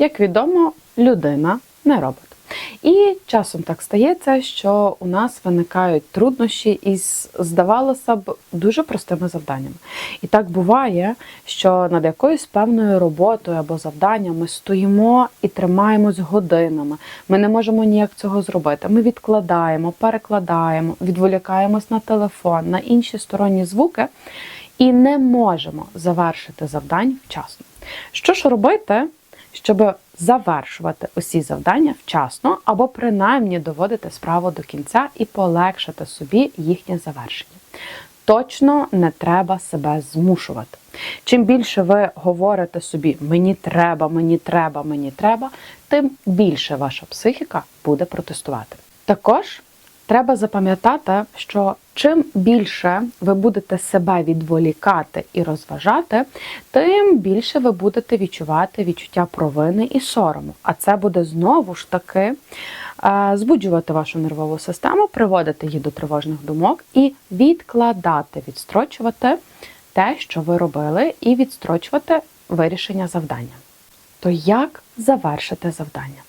як відомо, людина не робот. І часом так стається, що у нас виникають труднощі із, здавалося б, дуже простими завданнями. І так буває, що над якоюсь певною роботою або завданням ми стоїмо і тримаємось годинами. Ми не можемо ніяк цього зробити. Ми відкладаємо, перекладаємо, відволікаємось на телефон, на інші сторонні звуки і не можемо завершити завдань вчасно. Що ж робити, щоб завершувати усі завдання вчасно, або принаймні доводити справу до кінця і полегшити собі їхнє завершення? Точно не треба себе змушувати. Чим більше ви говорите собі мені треба, мені треба, мені треба, тим більше ваша психіка буде протестувати. Також треба запам'ятати, що чим більше ви будете себе відволікати і розважати, тим більше ви будете відчувати відчуття провини і сорому. А це буде знову ж таки е, збуджувати вашу нервову систему, приводити її до тривожних думок і відкладати, відстрочувати те, що ви робили, і відстрочувати вирішення завдання. То як завершити завдання?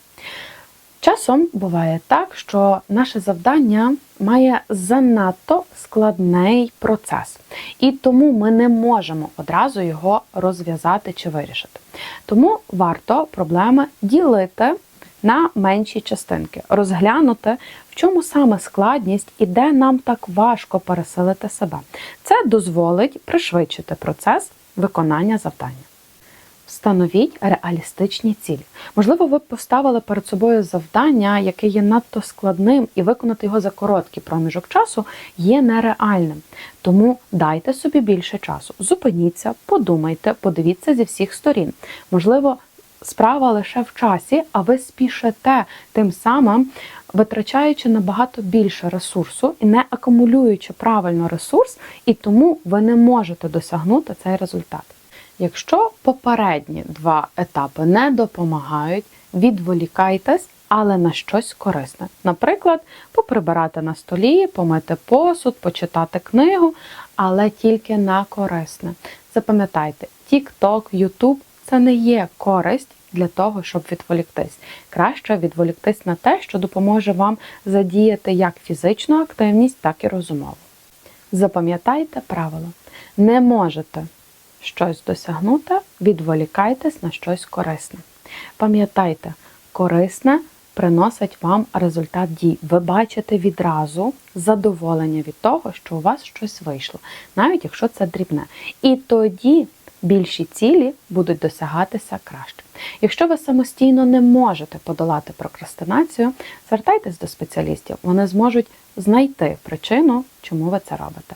Часом буває так, що наше завдання має занадто складний процес, і тому ми не можемо одразу його розв'язати чи вирішити. Тому варто проблеми ділити на менші частинки, розглянути, в чому саме складність і де нам так важко переселити себе. Це дозволить пришвидшити процес виконання завдання. Встановіть реалістичні цілі. Можливо, ви поставили перед собою завдання, яке є надто складним, і виконати його за короткий проміжок часу є нереальним. Тому дайте собі більше часу. Зупиніться, подумайте, подивіться зі всіх сторін. Можливо, справа лише в часі, а ви спішите тим самим, витрачаючи набагато більше ресурсу і не акумулюючи правильно ресурс, і тому ви не можете досягнути цей результат. Якщо попередні два етапи не допомагають, відволікайтесь, але на щось корисне. Наприклад, поприбирати на столі, помити посуд, почитати книгу, але тільки на корисне. Запам'ятайте, TikTok, YouTube – це не є користь для того, щоб відволіктись. Краще відволіктись на те, що допоможе вам задіяти як фізичну активність, так і розумову. Запам'ятайте правило: не можете щось досягнути, відволікайтесь на щось корисне. Пам'ятайте, корисне приносить вам результат дій. Ви бачите відразу задоволення від того, що у вас щось вийшло, навіть якщо це дрібне. І тоді більші цілі будуть досягатися краще. Якщо ви самостійно не можете подолати прокрастинацію, звертайтесь до спеціалістів. Вони зможуть знайти причину, чому ви це робите.